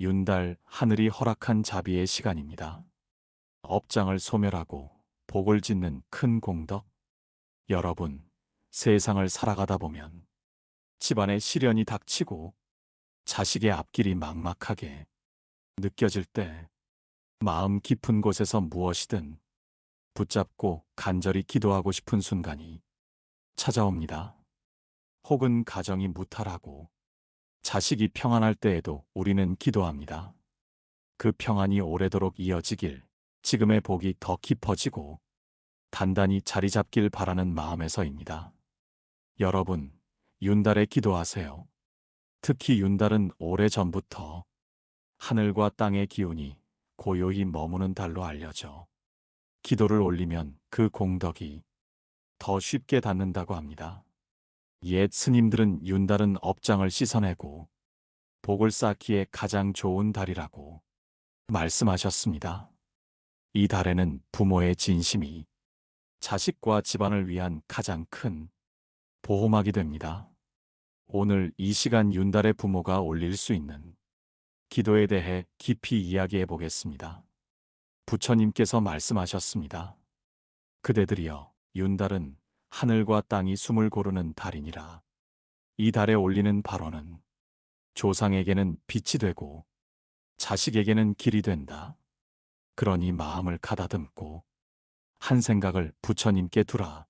윤달 하늘이 허락한 자비의 시간입니다. 업장을 소멸하고 복을 짓는 큰 공덕. 여러분, 세상을 살아가다 보면 집안에 시련이 닥치고 자식의 앞길이 막막하게 느껴질 때 마음 깊은 곳에서 무엇이든 붙잡고 간절히 기도하고 싶은 순간이 찾아옵니다. 혹은 가정이 무탈하고 자식이 평안할 때에도 우리는 기도합니다. 그 평안이 오래도록 이어지길 지금의 복이 더 깊어지고 단단히 자리 잡길 바라는 마음에서입니다. 여러분, 윤달에 기도하세요. 특히 윤달은 오래전부터 하늘과 땅의 기운이 고요히 머무는 달로 알려져 기도를 올리면 그 공덕이 더 쉽게 닿는다고 합니다. 옛 스님들은 윤달은 업장을 씻어내고 복을 쌓기에 가장 좋은 달이라고 말씀하셨습니다. 이 달에는 부모의 진심이 자식과 집안을 위한 가장 큰 보호막이 됩니다. 오늘 이 시간 윤달의 부모가 올릴 수 있는 기도에 대해 깊이 이야기해 보겠습니다. 부처님께서 말씀하셨습니다. 그대들이여, 윤달은 하늘과 땅이 숨을 고르는 달이니라. 이 달에 올리는 발언은 조상에게는 빛이 되고 자식에게는 길이 된다. 그러니 마음을 가다듬고 한 생각을 부처님께 두라.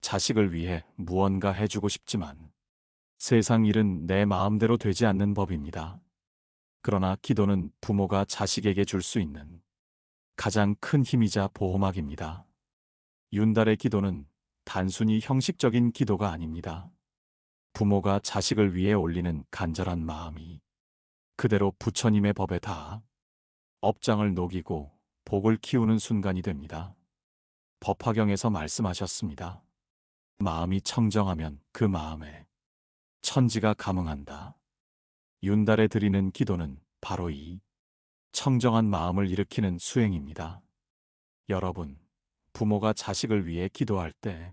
자식을 위해 무언가 해주고 싶지만 세상 일은 내 마음대로 되지 않는 법입니다. 그러나 기도는 부모가 자식에게 줄 수 있는 가장 큰 힘이자 보호막입니다. 윤달의 기도는 단순히 형식적인 기도가 아닙니다. 부모가 자식을 위해 올리는 간절한 마음이 그대로 부처님의 법에 닿아 업장을 녹이고 복을 키우는 순간이 됩니다. 법화경에서 말씀하셨습니다. 마음이 청정하면 그 마음에 천지가 감응한다. 윤달에 드리는 기도는 바로 이 청정한 마음을 일으키는 수행입니다. 여러분, 부모가 자식을 위해 기도할 때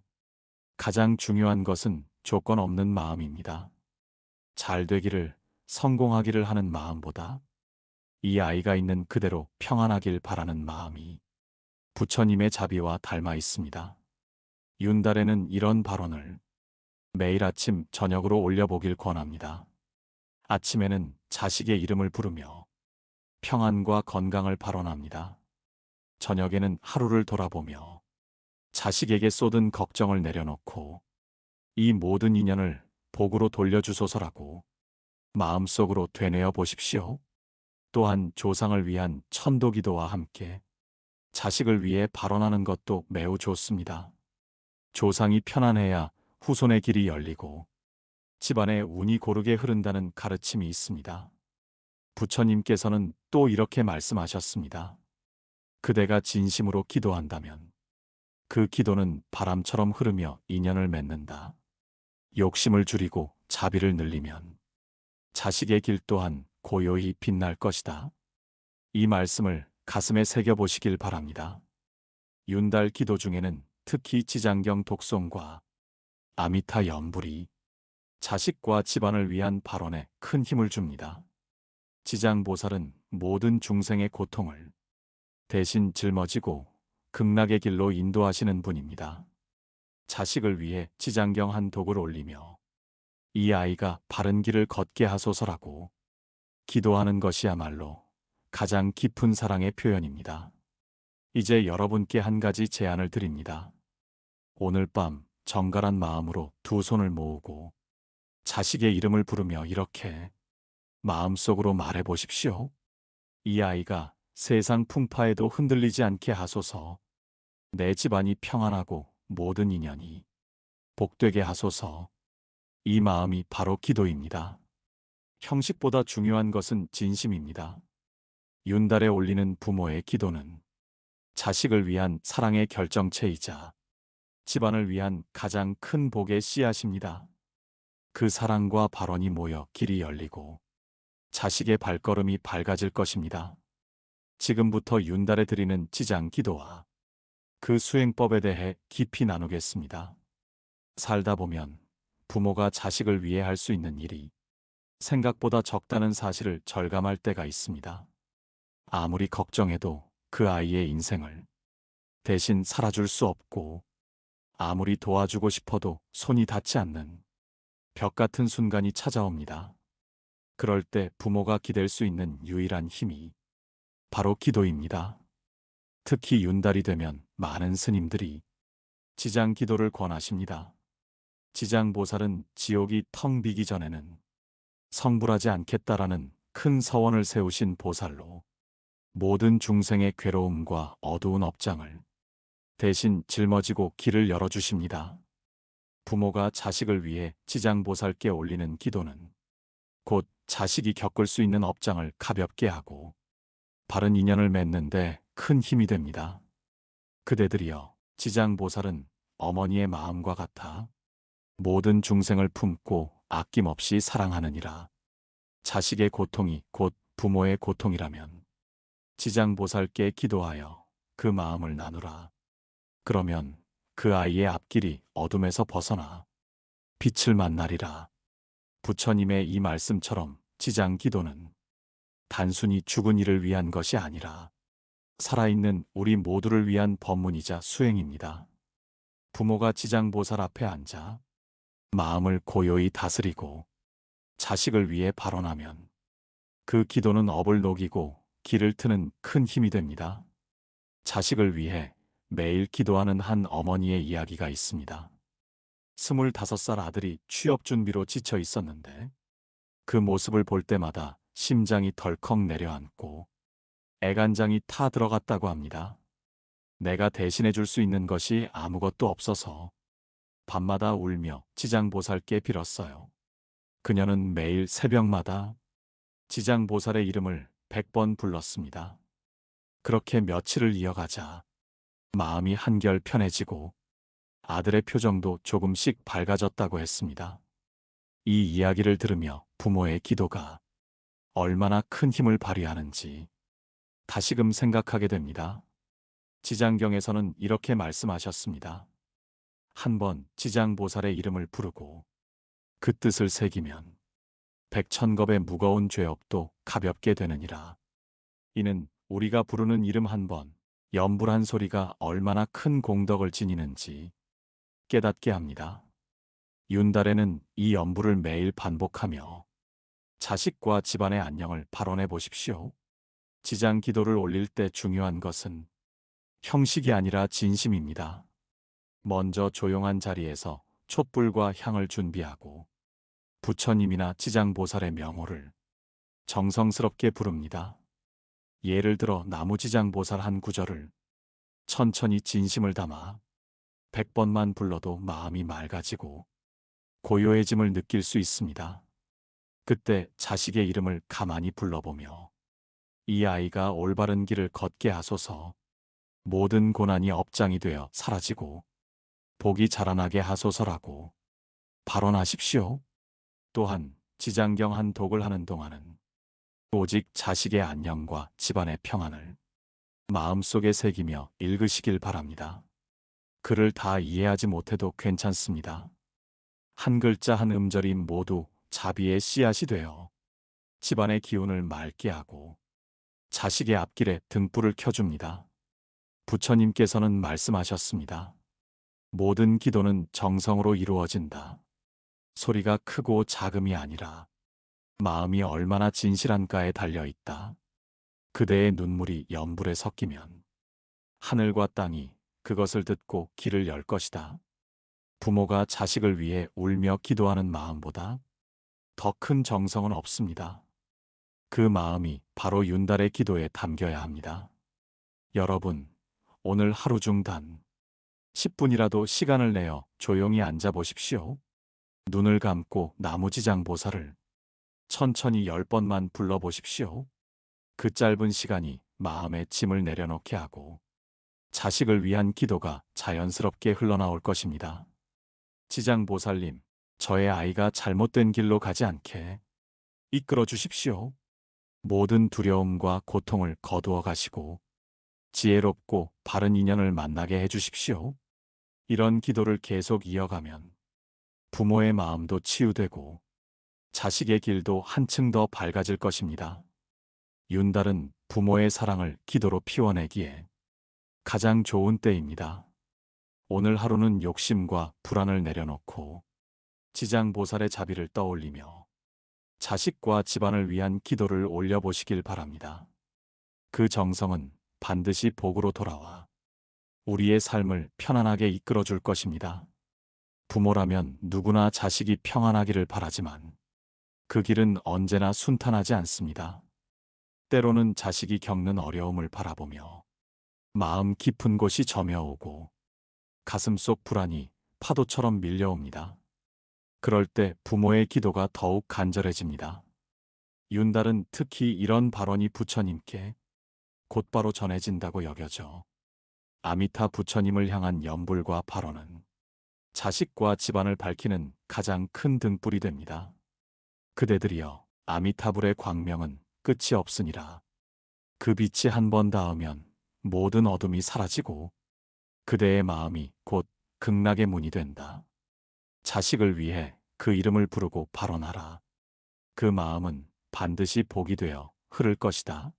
가장 중요한 것은 조건 없는 마음입니다. 잘 되기를, 성공하기를 하는 마음보다 이 아이가 있는 그대로 평안하길 바라는 마음이 부처님의 자비와 닮아 있습니다. 윤달에는 이런 발언을 매일 아침 저녁으로 올려보길 권합니다. 아침에는 자식의 이름을 부르며 평안과 건강을 발언합니다. 저녁에는 하루를 돌아보며 자식에게 쏟은 걱정을 내려놓고 이 모든 인연을 복으로 돌려주소서라고 마음속으로 되뇌어 보십시오. 또한 조상을 위한 천도기도와 함께 자식을 위해 발언하는 것도 매우 좋습니다. 조상이 편안해야 후손의 길이 열리고 집안에 운이 고르게 흐른다는 가르침이 있습니다. 부처님께서는 또 이렇게 말씀하셨습니다. 그대가 진심으로 기도한다면 그 기도는 바람처럼 흐르며 인연을 맺는다. 욕심을 줄이고 자비를 늘리면 자식의 길 또한 고요히 빛날 것이다. 이 말씀을 가슴에 새겨보시길 바랍니다. 윤달 기도 중에는 특히 지장경 독송과 아미타 연불이 자식과 집안을 위한 발언에 큰 힘을 줍니다. 지장보살은 모든 중생의 고통을 대신 짊어지고 극락의 길로 인도하시는 분입니다. 자식을 위해 지장경 한 독을 올리며 이 아이가 바른 길을 걷게 하소서라고 기도하는 것이야말로 가장 깊은 사랑의 표현입니다. 이제 여러분께 한 가지 제안을 드립니다. 오늘 밤 정갈한 마음으로 두 손을 모으고 자식의 이름을 부르며 이렇게 마음속으로 말해 보십시오. 이 아이가 세상 풍파에도 흔들리지 않게 하소서. 내 집안이 평안하고 모든 인연이 복되게 하소서. 이 마음이 바로 기도입니다. 형식보다 중요한 것은 진심입니다. 윤달에 올리는 부모의 기도는 자식을 위한 사랑의 결정체이자 집안을 위한 가장 큰 복의 씨앗입니다. 그 사랑과 발언이 모여 길이 열리고 자식의 발걸음이 밝아질 것입니다. 지금부터 윤달에 드리는 지장 기도와 그 수행법에 대해 깊이 나누겠습니다. 살다 보면 부모가 자식을 위해 할 수 있는 일이 생각보다 적다는 사실을 절감할 때가 있습니다. 아무리 걱정해도 그 아이의 인생을 대신 살아줄 수 없고 아무리 도와주고 싶어도 손이 닿지 않는 벽 같은 순간이 찾아옵니다. 그럴 때 부모가 기댈 수 있는 유일한 힘이 바로 기도입니다. 특히 윤달이 되면 많은 스님들이 지장 기도를 권하십니다. 지장 보살은 지옥이 텅 비기 전에는 성불하지 않겠다라는 큰 서원을 세우신 보살로 모든 중생의 괴로움과 어두운 업장을 대신 짊어지고 길을 열어주십니다. 부모가 자식을 위해 지장보살께 올리는 기도는 곧 자식이 겪을 수 있는 업장을 가볍게 하고 바른 인연을 맺는데 큰 힘이 됩니다. 그대들이여, 지장보살은 어머니의 마음과 같아 모든 중생을 품고 아낌없이 사랑하느니라. 자식의 고통이 곧 부모의 고통이라면 지장보살께 기도하여 그 마음을 나누라. 그러면 그 아이의 앞길이 어둠에서 벗어나 빛을 만나리라. 부처님의 이 말씀처럼 지장 기도는 단순히 죽은 이를 위한 것이 아니라 살아있는 우리 모두를 위한 법문이자 수행입니다. 부모가 지장보살 앞에 앉아 마음을 고요히 다스리고 자식을 위해 발언하면 그 기도는 업을 녹이고 길을 트는 큰 힘이 됩니다. 자식을 위해 매일 기도하는 한 어머니의 이야기가 있습니다. 스물다섯 살 아들이 취업 준비로 지쳐 있었는데 그 모습을 볼 때마다 심장이 덜컥 내려앉고 애간장이 타 들어갔다고 합니다. 내가 대신해 줄 수 있는 것이 아무것도 없어서 밤마다 울며 지장보살께 빌었어요. 그녀는 매일 새벽마다 지장보살의 이름을 백번 불렀습니다. 그렇게 며칠을 이어가자 마음이 한결 편해지고 아들의 표정도 조금씩 밝아졌다고 했습니다. 이 이야기를 들으며 부모의 기도가 얼마나 큰 힘을 발휘하는지 다시금 생각하게 됩니다. 지장경에서는 이렇게 말씀하셨습니다. 한 번 지장보살의 이름을 부르고 그 뜻을 새기면 백천겁의 무거운 죄업도 가볍게 되느니라. 이는 우리가 부르는 이름 한 번, 연불한 소리가 얼마나 큰 공덕을 지니는지 깨닫게 합니다. 윤달에는 이 연불을 매일 반복하며 자식과 집안의 안녕을 발언해 보십시오. 지장 기도를 올릴 때 중요한 것은 형식이 아니라 진심입니다. 먼저 조용한 자리에서 촛불과 향을 준비하고 부처님이나 지장보살의 명호를 정성스럽게 부릅니다. 예를 들어 나무지장보살 한 구절을 천천히 진심을 담아 백 번만 불러도 마음이 맑아지고 고요해짐을 느낄 수 있습니다. 그때 자식의 이름을 가만히 불러보며 이 아이가 올바른 길을 걷게 하소서 모든 고난이 업장이 되어 사라지고 복이 자라나게 하소서라고 발언하십시오. 또한 지장경 한 독을 하는 동안은 오직 자식의 안녕과 집안의 평안을 마음속에 새기며 읽으시길 바랍니다. 글을 다 이해하지 못해도 괜찮습니다. 한 글자 한 음절이 모두 자비의 씨앗이 되어 집안의 기운을 맑게 하고 자식의 앞길에 등불을 켜줍니다. 부처님께서는 말씀하셨습니다. 모든 기도는 정성으로 이루어진다. 소리가 크고 작음이 아니라 마음이 얼마나 진실한가에 달려 있다. 그대의 눈물이 연불에 섞이면 하늘과 땅이 그것을 듣고 길을 열 것이다. 부모가 자식을 위해 울며 기도하는 마음보다 더 큰 정성은 없습니다. 그 마음이 바로 윤달의 기도에 담겨야 합니다. 여러분, 오늘 하루 중 단 10분이라도 시간을 내어 조용히 앉아 보십시오. 눈을 감고 나무지장 보살을 천천히 열 번만 불러보십시오. 그 짧은 시간이 마음에 짐을 내려놓게 하고 자식을 위한 기도가 자연스럽게 흘러나올 것입니다. 지장 보살님, 저의 아이가 잘못된 길로 가지 않게 이끌어 주십시오. 모든 두려움과 고통을 거두어 가시고 지혜롭고 바른 인연을 만나게 해 주십시오. 이런 기도를 계속 이어가면 부모의 마음도 치유되고 자식의 길도 한층 더 밝아질 것입니다. 윤달은 부모의 사랑을 기도로 피워내기에 가장 좋은 때입니다. 오늘 하루는 욕심과 불안을 내려놓고 지장보살의 자비를 떠올리며 자식과 집안을 위한 기도를 올려보시길 바랍니다. 그 정성은 반드시 복으로 돌아와 우리의 삶을 편안하게 이끌어 줄 것입니다. 부모라면 누구나 자식이 평안하기를 바라지만 그 길은 언제나 순탄하지 않습니다. 때로는 자식이 겪는 어려움을 바라보며 마음 깊은 곳이 저며오고 가슴 속 불안이 파도처럼 밀려옵니다. 그럴 때 부모의 기도가 더욱 간절해집니다. 윤달은 특히 이런 발언이 부처님께 곧바로 전해진다고 여겨져 아미타 부처님을 향한 연불과 발언은 자식과 집안을 밝히는 가장 큰 등불이 됩니다. 그대들이여 아미타불의 광명은 끝이 없으니라. 그 빛이 한 번 닿으면 모든 어둠이 사라지고 그대의 마음이 곧 극락의 문이 된다. 자식을 위해 그 이름을 부르고 발언하라. 그 마음은 반드시 복이 되어 흐를 것이다.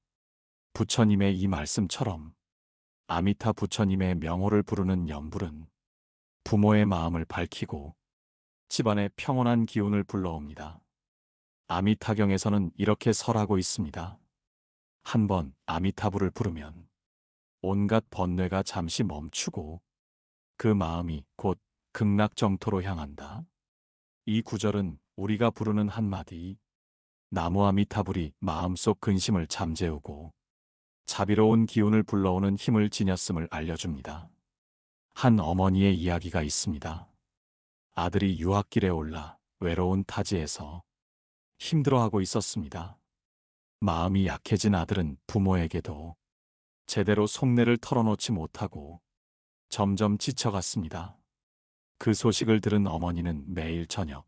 부처님의 이 말씀처럼 아미타 부처님의 명호를 부르는 연불은 부모의 마음을 밝히고 집안의 평온한 기운을 불러옵니다. 아미타경에서는 이렇게 설하고 있습니다. 한 번 아미타불을 부르면 온갖 번뇌가 잠시 멈추고 그 마음이 곧 극락 정토로 향한다. 이 구절은 우리가 부르는 한마디 나무 아미타불이 마음속 근심을 잠재우고 자비로운 기운을 불러오는 힘을 지녔음을 알려줍니다. 한 어머니의 이야기가 있습니다. 아들이 유학길에 올라 외로운 타지에서 힘들어하고 있었습니다. 마음이 약해진 아들은 부모에게도 제대로 속내를 털어놓지 못하고 점점 지쳐갔습니다. 그 소식을 들은 어머니는 매일 저녁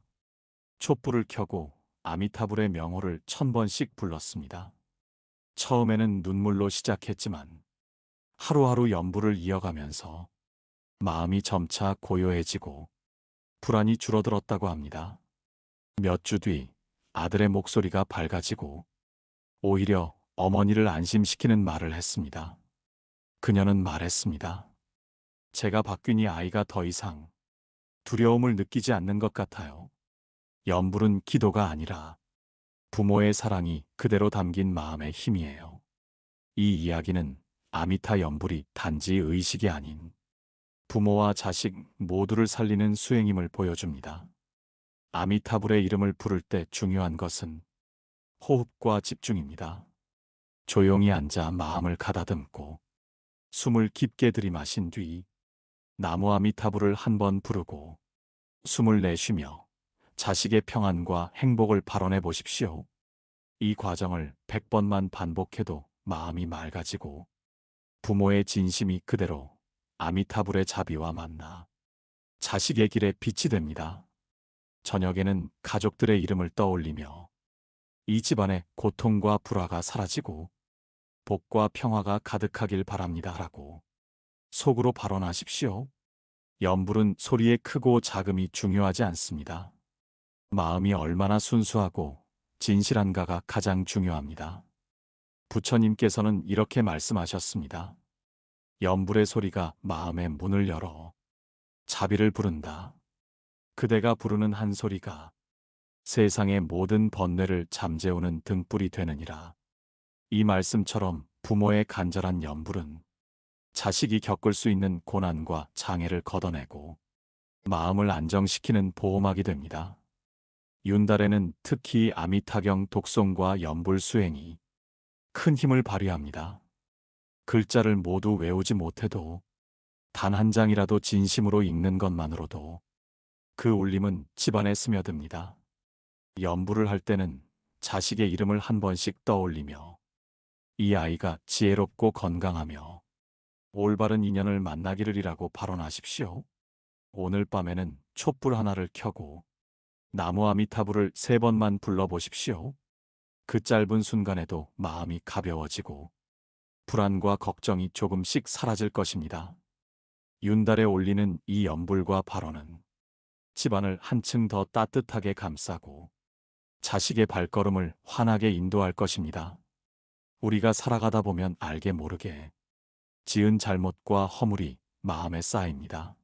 촛불을 켜고 아미타불의 명호를 천 번씩 불렀습니다. 처음에는 눈물로 시작했지만 하루하루 연부를 이어가면서 마음이 점차 고요해지고 불안이 줄어들었다고 합니다. 몇 주 뒤 아들의 목소리가 밝아지고 오히려 어머니를 안심시키는 말을 했습니다. 그녀는 말했습니다. 제가 바뀌니 아이가 더 이상 두려움을 느끼지 않는 것 같아요. 연불은 기도가 아니라 부모의 사랑이 그대로 담긴 마음의 힘이에요. 이 이야기는 아미타 연불이 단지 의식이 아닌 부모와 자식 모두를 살리는 수행임을 보여줍니다. 아미타불의 이름을 부를 때 중요한 것은 호흡과 집중입니다. 조용히 앉아 마음을 가다듬고 숨을 깊게 들이마신 뒤 나무 아미타불을 한 번 부르고 숨을 내쉬며 자식의 평안과 행복을 발언해 보십시오. 이 과정을 100번만 반복해도 마음이 맑아지고 부모의 진심이 그대로 아미타불의 자비와 만나 자식의 길에 빛이 됩니다. 저녁에는 가족들의 이름을 떠올리며 이 집안의 고통과 불화가 사라지고 복과 평화가 가득하길 바랍니다라고 속으로 발언하십시오. 연불은 소리의 크고 작음이 중요하지 않습니다. 마음이 얼마나 순수하고 진실한가가 가장 중요합니다. 부처님께서는 이렇게 말씀하셨습니다. 연불의 소리가 마음의 문을 열어 자비를 부른다. 그대가 부르는 한 소리가 세상의 모든 번뇌를 잠재우는 등불이 되느니라. 이 말씀처럼 부모의 간절한 연불은 자식이 겪을 수 있는 고난과 장애를 걷어내고 마음을 안정시키는 보호막이 됩니다. 윤달에는 특히 아미타경 독송과 연불 수행이 큰 힘을 발휘합니다. 글자를 모두 외우지 못해도 단 한 장이라도 진심으로 읽는 것만으로도 그 울림은 집안에 스며듭니다. 연부를 할 때는 자식의 이름을 한 번씩 떠올리며 이 아이가 지혜롭고 건강하며 올바른 인연을 만나기를이라고 발언하십시오. 오늘 밤에는 촛불 하나를 켜고 나무 아미타불을 세 번만 불러보십시오. 그 짧은 순간에도 마음이 가벼워지고 불안과 걱정이 조금씩 사라질 것입니다. 윤달에 올리는 이 연불과 발언은 집안을 한층 더 따뜻하게 감싸고 자식의 발걸음을 환하게 인도할 것입니다. 우리가 살아가다 보면 알게 모르게 지은 잘못과 허물이 마음에 쌓입니다.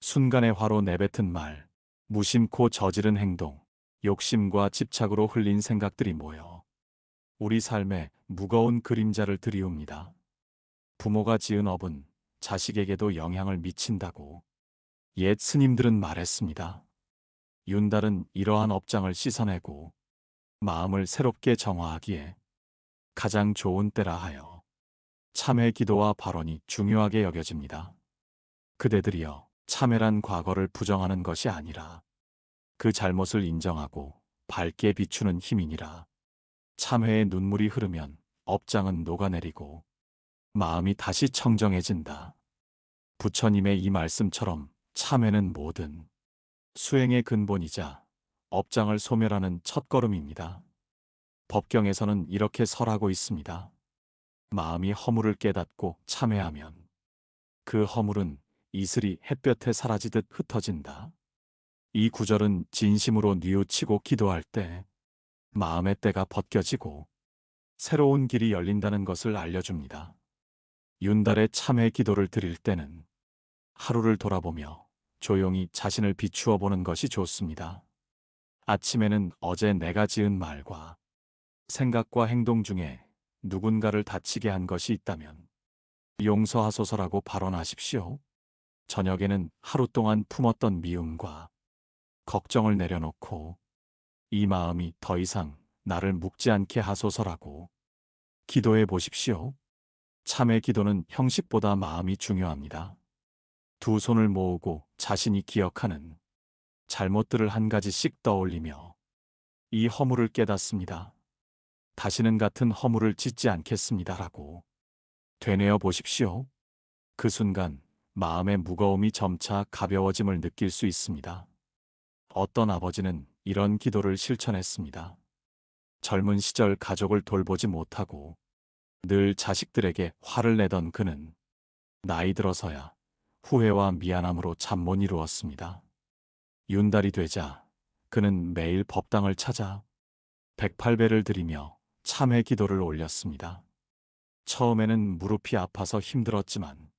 순간의 화로 내뱉은 말, 무심코 저지른 행동, 욕심과 집착으로 흘린 생각들이 모여 우리 삶에 무거운 그림자를 들이웁니다. 부모가 지은 업은 자식에게도 영향을 미친다고 옛 스님들은 말했습니다. 윤달은 이러한 업장을 씻어내고 마음을 새롭게 정화하기에 가장 좋은 때라 하여 참회 기도와 발언이 중요하게 여겨집니다. 그대들이여 참회란 과거를 부정하는 것이 아니라 그 잘못을 인정하고 밝게 비추는 힘이니라. 참회의 눈물이 흐르면 업장은 녹아내리고 마음이 다시 청정해진다. 부처님의 이 말씀처럼 참회는 모든 수행의 근본이자 업장을 소멸하는 첫걸음입니다. 법경에서는 이렇게 설하고 있습니다. 마음이 허물을 깨닫고 참회하면 그 허물은 이슬이 햇볕에 사라지듯 흩어진다. 이 구절은 진심으로 뉘우치고 기도할 때 마음의 때가 벗겨지고 새로운 길이 열린다는 것을 알려줍니다. 윤달의 참회 기도를 드릴 때는 하루를 돌아보며 조용히 자신을 비추어 보는 것이 좋습니다. 아침에는 어제 내가 지은 말과 생각과 행동 중에 누군가를 다치게 한 것이 있다면 용서하소서라고 발언하십시오. 저녁에는 하루 동안 품었던 미움과 걱정을 내려놓고 이 마음이 더 이상 나를 묵지 않게 하소서라고 기도해 보십시오. 참의 기도는 형식보다 마음이 중요합니다. 두 손을 모으고 자신이 기억하는 잘못들을 한 가지씩 떠올리며 이 허물을 깨닫습니다. 다시는 같은 허물을 짓지 않겠습니다라고 되뇌어 보십시오. 그 순간 마음의 무거움이 점차 가벼워짐을 느낄 수 있습니다. 어떤 아버지는 이런 기도를 실천했습니다. 젊은 시절 가족을 돌보지 못하고 늘 자식들에게 화를 내던 그는 나이 들어서야 후회와 미안함으로 잠 못 이루었습니다. 윤달이 되자 그는 매일 법당을 찾아 108배를 드리며 참회 기도를 올렸습니다. 처음에는 무릎이 아파서 힘들었지만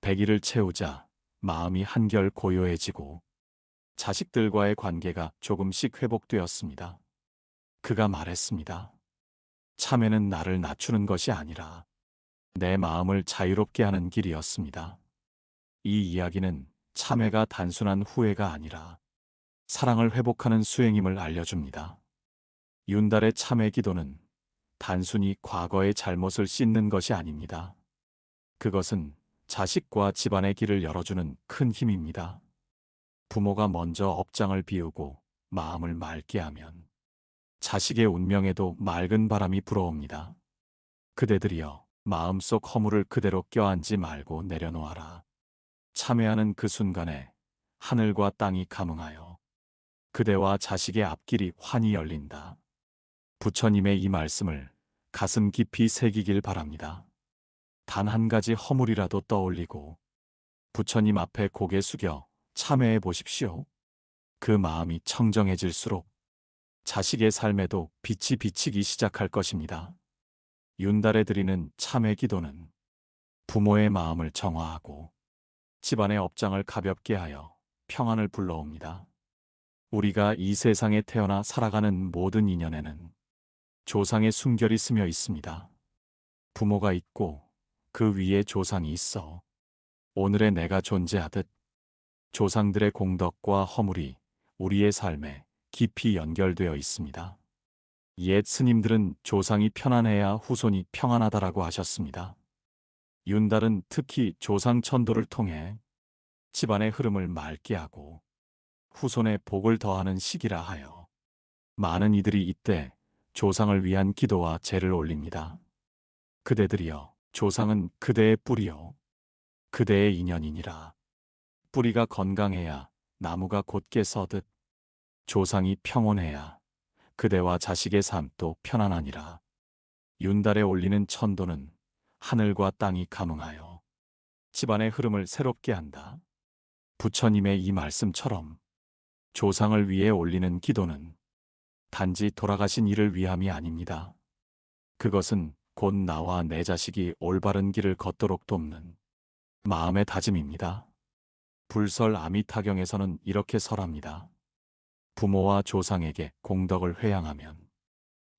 100일을 채우자 마음이 한결 고요해지고 자식들과의 관계가 조금씩 회복되었습니다. 그가 말했습니다. 참회는 나를 낮추는 것이 아니라 내 마음을 자유롭게 하는 길이었습니다. 이 이야기는 참회가 단순한 후회가 아니라 사랑을 회복하는 수행임을 알려줍니다. 윤달의 참회 기도는 단순히 과거의 잘못을 씻는 것이 아닙니다. 그것은 자식과 집안의 길을 열어주는 큰 힘입니다. 부모가 먼저 업장을 비우고 마음을 맑게 하면 자식의 운명에도 맑은 바람이 불어옵니다. 그대들이여 마음속 허물을 그대로 껴안지 말고 내려놓아라. 참회하는 그 순간에 하늘과 땅이 감응하여 그대와 자식의 앞길이 환히 열린다. 부처님의 이 말씀을 가슴 깊이 새기길 바랍니다. 단 한 가지 허물이라도 떠올리고 부처님 앞에 고개 숙여 참회해 보십시오. 그 마음이 청정해질수록 자식의 삶에도 빛이 비치기 시작할 것입니다. 윤달에 드리는 참회 기도는 부모의 마음을 정화하고 집안의 업장을 가볍게 하여 평안을 불러옵니다. 우리가 이 세상에 태어나 살아가는 모든 인연에는 조상의 순결이 스며 있습니다. 부모가 있고 그 위에 조상이 있어 오늘의 내가 존재하듯 조상들의 공덕과 허물이 우리의 삶에 깊이 연결되어 있습니다. 옛 스님들은 조상이 편안해야 후손이 평안하다라고 하셨습니다. 윤달은 특히 조상 천도를 통해 집안의 흐름을 맑게 하고 후손의 복을 더하는 시기라 하여 많은 이들이 이때 조상을 위한 기도와 제를 올립니다. 그대들이여 조상은 그대의 뿌리요 그대의 인연이니라. 뿌리가 건강해야 나무가 곧게 서듯 조상이 평온해야 그대와 자식의 삶도 편안하니라. 윤달에 올리는 천도는 하늘과 땅이 감응하여 집안의 흐름을 새롭게 한다. 부처님의 이 말씀처럼 조상을 위해 올리는 기도는 단지 돌아가신 이를 위함이 아닙니다. 그것은 곧 나와 내 자식이 올바른 길을 걷도록 돕는 마음의 다짐입니다. 불설 아미타경에서는 이렇게 설합니다. 부모와 조상에게 공덕을 회양하면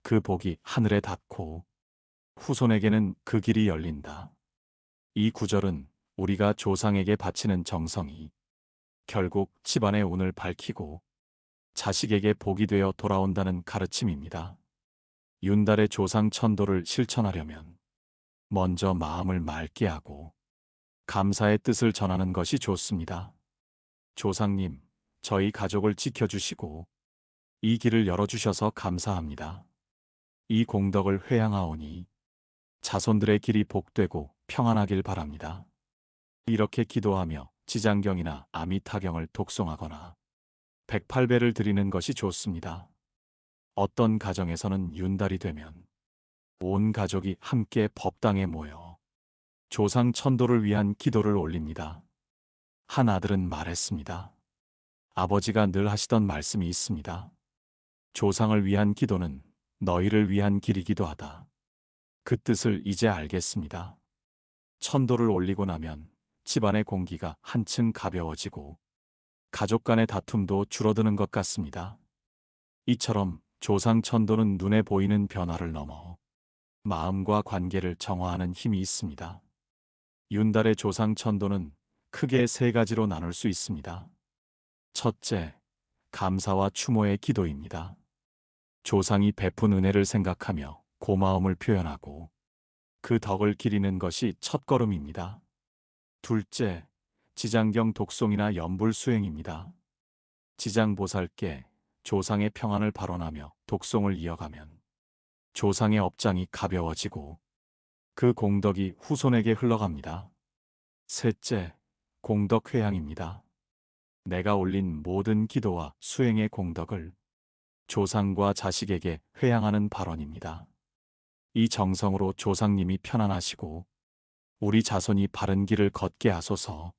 그 복이 하늘에 닿고 후손에게는 그 길이 열린다. 이 구절은 우리가 조상에게 바치는 정성이 결국 집안의 운을 밝히고 자식에게 복이 되어 돌아온다는 가르침입니다. 윤달의 조상 천도를 실천하려면 먼저 마음을 맑게 하고 감사의 뜻을 전하는 것이 좋습니다. 조상님, 저희 가족을 지켜주시고 이 길을 열어주셔서 감사합니다. 이 공덕을 회양하오니 자손들의 길이 복되고 평안하길 바랍니다. 이렇게 기도하며 지장경이나 아미타경을 독송하거나 108배를 드리는 것이 좋습니다. 어떤 가정에서는 윤달이 되면 온 가족이 함께 법당에 모여 조상 천도를 위한 기도를 올립니다. 한 아들은 말했습니다. 아버지가 늘 하시던 말씀이 있습니다. 조상을 위한 기도는 너희를 위한 길이기도 하다. 그 뜻을 이제 알겠습니다. 천도를 올리고 나면 집안의 공기가 한층 가벼워지고 가족 간의 다툼도 줄어드는 것 같습니다. 이처럼 조상 천도는 눈에 보이는 변화를 넘어 마음과 관계를 정화하는 힘이 있습니다. 윤달의 조상 천도는 크게 세 가지로 나눌 수 있습니다. 첫째, 감사와 추모의 기도입니다. 조상이 베푼 은혜를 생각하며 고마움을 표현하고 그 덕을 기리는 것이 첫걸음입니다. 둘째, 지장경 독송이나 연불 수행입니다. 지장보살께 조상의 평안을 발언하며 독송을 이어가면 조상의 업장이 가벼워지고 그 공덕이 후손에게 흘러갑니다. 셋째, 공덕 회양입니다. 내가 올린 모든 기도와 수행의 공덕을 조상과 자식에게 회양하는 발언입니다. 이 정성으로 조상님이 편안하시고 우리 자손이 바른 길을 걷게 하소서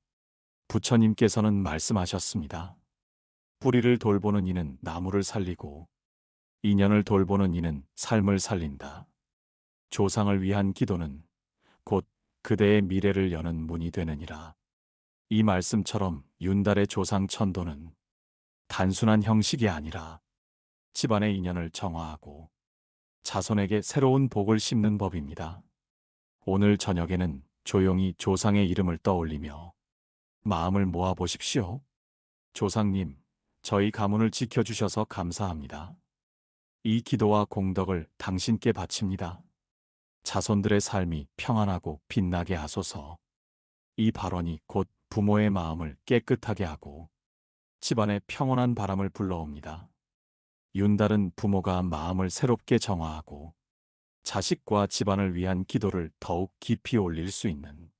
부처님께서는 말씀하셨습니다. 뿌리를 돌보는 이는 나무를 살리고 인연을 돌보는 이는 삶을 살린다. 조상을 위한 기도는 곧 그대의 미래를 여는 문이 되느니라. 이 말씀처럼 윤달의 조상 천도는 단순한 형식이 아니라 집안의 인연을 정화하고 자손에게 새로운 복을 심는 법입니다. 오늘 저녁에는 조용히 조상의 이름을 떠올리며 마음을 모아 보십시오. 조상님, 저희 가문을 지켜주셔서 감사합니다. 이 기도와 공덕을 당신께 바칩니다. 자손들의 삶이 평안하고 빛나게 하소서. 이 발언이 곧 부모의 마음을 깨끗하게 하고 집안에 평온한 바람을 불러옵니다. 윤달은 부모가 마음을 새롭게 정화하고 자식과 집안을 위한 기도를 더욱 깊이 올릴 수 있는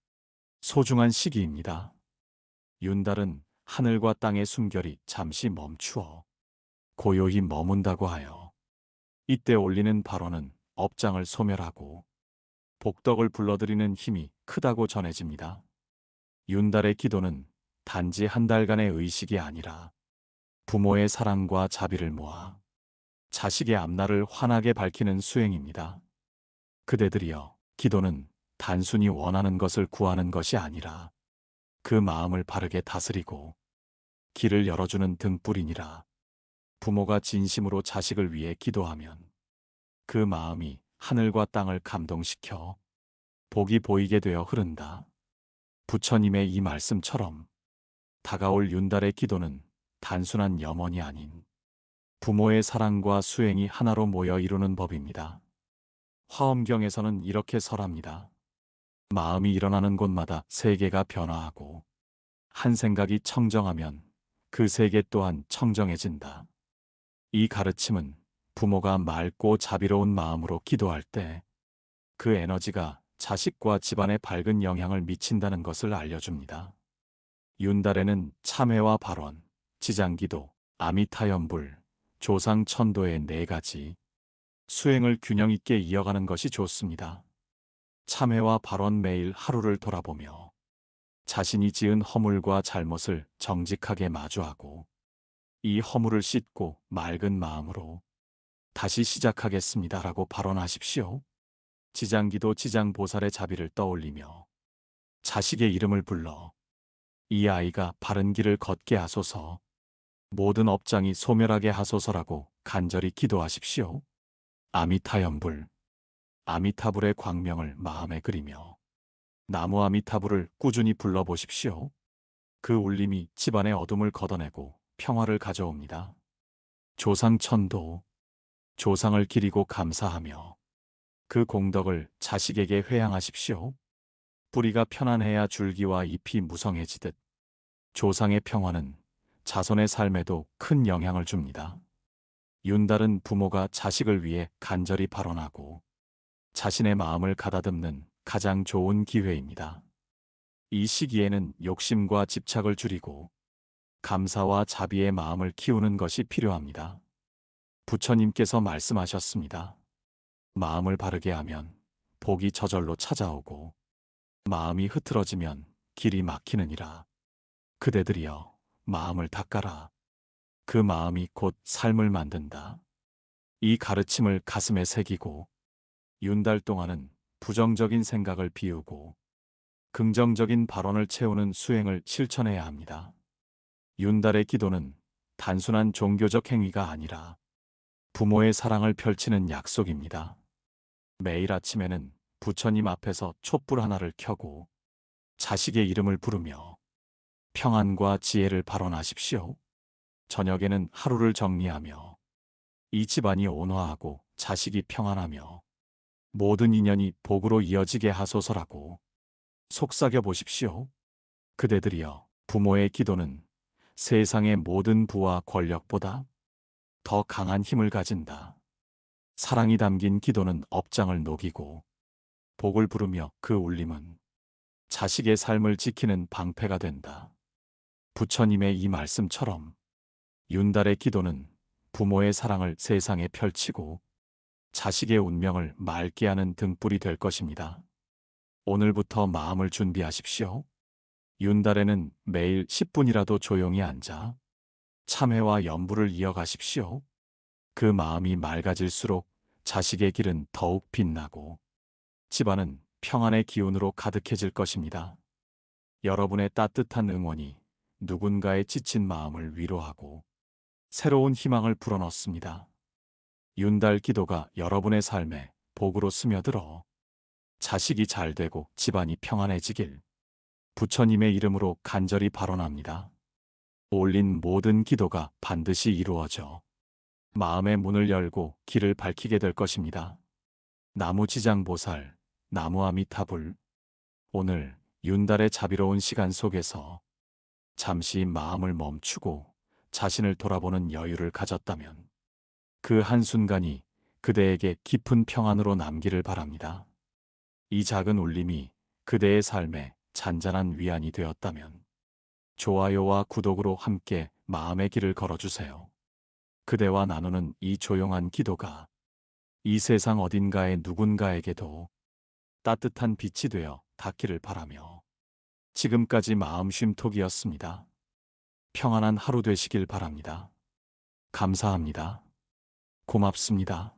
소중한 시기입니다. 윤달은 하늘과 땅의 숨결이 잠시 멈추어 고요히 머문다고 하여 이때 올리는 발언은 업장을 소멸하고 복덕을 불러들이는 힘이 크다고 전해집니다. 윤달의 기도는 단지 한 달간의 의식이 아니라 부모의 사랑과 자비를 모아 자식의 앞날을 환하게 밝히는 수행입니다. 그대들이여, 기도는 단순히 원하는 것을 구하는 것이 아니라 그 마음을 바르게 다스리고 길을 열어주는 등불이니라. 부모가 진심으로 자식을 위해 기도하면 그 마음이 하늘과 땅을 감동시켜 복이 보이게 되어 흐른다. 부처님의 이 말씀처럼 다가올 윤달의 기도는 단순한 염원이 아닌 부모의 사랑과 수행이 하나로 모여 이루는 법입니다. 화엄경에서는 이렇게 설합니다. 마음이 일어나는 곳마다 세계가 변화하고 한 생각이 청정하면 그 세계 또한 청정해진다. 이 가르침은 부모가 맑고 자비로운 마음으로 기도할 때 그 에너지가 자식과 집안에 밝은 영향을 미친다는 것을 알려줍니다. 윤달에는 참회와 발언, 지장기도, 아미타연불, 조상천도의 네 가지 수행을 균형 있게 이어가는 것이 좋습니다. 참회와 발언 매일 하루를 돌아보며 자신이 지은 허물과 잘못을 정직하게 마주하고 이 허물을 씻고 맑은 마음으로 다시 시작하겠습니다라고 발언하십시오. 지장기도 지장보살의 자비를 떠올리며 자식의 이름을 불러 이 아이가 바른 길을 걷게 하소서 모든 업장이 소멸하게 하소서라고 간절히 기도하십시오. 아미타연불 아미타불의 광명을 마음에 그리며 나무 아미타불을 꾸준히 불러보십시오. 그 울림이 집안의 어둠을 걷어내고 평화를 가져옵니다. 조상천도 조상을 기리고 감사하며 그 공덕을 자식에게 회양하십시오. 뿌리가 편안해야 줄기와 잎이 무성해지듯 조상의 평화는 자손의 삶에도 큰 영향을 줍니다. 윤달은 부모가 자식을 위해 간절히 발언하고 자신의 마음을 가다듬는 가장 좋은 기회입니다. 이 시기에는 욕심과 집착을 줄이고 감사와 자비의 마음을 키우는 것이 필요합니다. 부처님께서 말씀하셨습니다. 마음을 바르게 하면 복이 저절로 찾아오고 마음이 흐트러지면 길이 막히느니라. 그대들이여 마음을 닦아라. 그 마음이 곧 삶을 만든다. 이 가르침을 가슴에 새기고 윤달 동안은 부정적인 생각을 비우고 긍정적인 발언을 채우는 수행을 실천해야 합니다. 윤달의 기도는 단순한 종교적 행위가 아니라 부모의 사랑을 펼치는 약속입니다. 매일 아침에는 부처님 앞에서 촛불 하나를 켜고 자식의 이름을 부르며 평안과 지혜를 발언하십시오. 저녁에는 하루를 정리하며 이 집안이 온화하고 자식이 평안하며 모든 인연이 복으로 이어지게 하소서라고 속삭여 보십시오. 그대들이여 부모의 기도는 세상의 모든 부와 권력보다 더 강한 힘을 가진다. 사랑이 담긴 기도는 업장을 녹이고 복을 부르며 그 울림은 자식의 삶을 지키는 방패가 된다. 부처님의 이 말씀처럼 윤달의 기도는 부모의 사랑을 세상에 펼치고 자식의 운명을 맑게 하는 등불이 될 것입니다. 오늘부터 마음을 준비하십시오. 윤달에는 매일 10분이라도 조용히 앉아 참회와 연부를 이어가십시오. 그 마음이 맑아질수록 자식의 길은 더욱 빛나고 집안은 평안의 기운으로 가득해질 것입니다. 여러분의 따뜻한 응원이 누군가의 지친 마음을 위로하고 새로운 희망을 불어넣습니다. 윤달 기도가 여러분의 삶에 복으로 스며들어 자식이 잘 되고 집안이 평안해지길 부처님의 이름으로 간절히 발언합니다. 올린 모든 기도가 반드시 이루어져 마음의 문을 열고 길을 밝히게 될 것입니다. 나무지장보살, 나무아미타불 오늘 윤달의 자비로운 시간 속에서 잠시 마음을 멈추고 자신을 돌아보는 여유를 가졌다면 그 한순간이 그대에게 깊은 평안으로 남기를 바랍니다. 이 작은 울림이 그대의 삶에 잔잔한 위안이 되었다면 좋아요와 구독으로 함께 마음의 길을 걸어주세요. 그대와 나누는 이 조용한 기도가 이 세상 어딘가의 누군가에게도 따뜻한 빛이 되어 닿기를 바라며 지금까지 마음 쉼톡이었습니다. 평안한 하루 되시길 바랍니다. 감사합니다. 고맙습니다.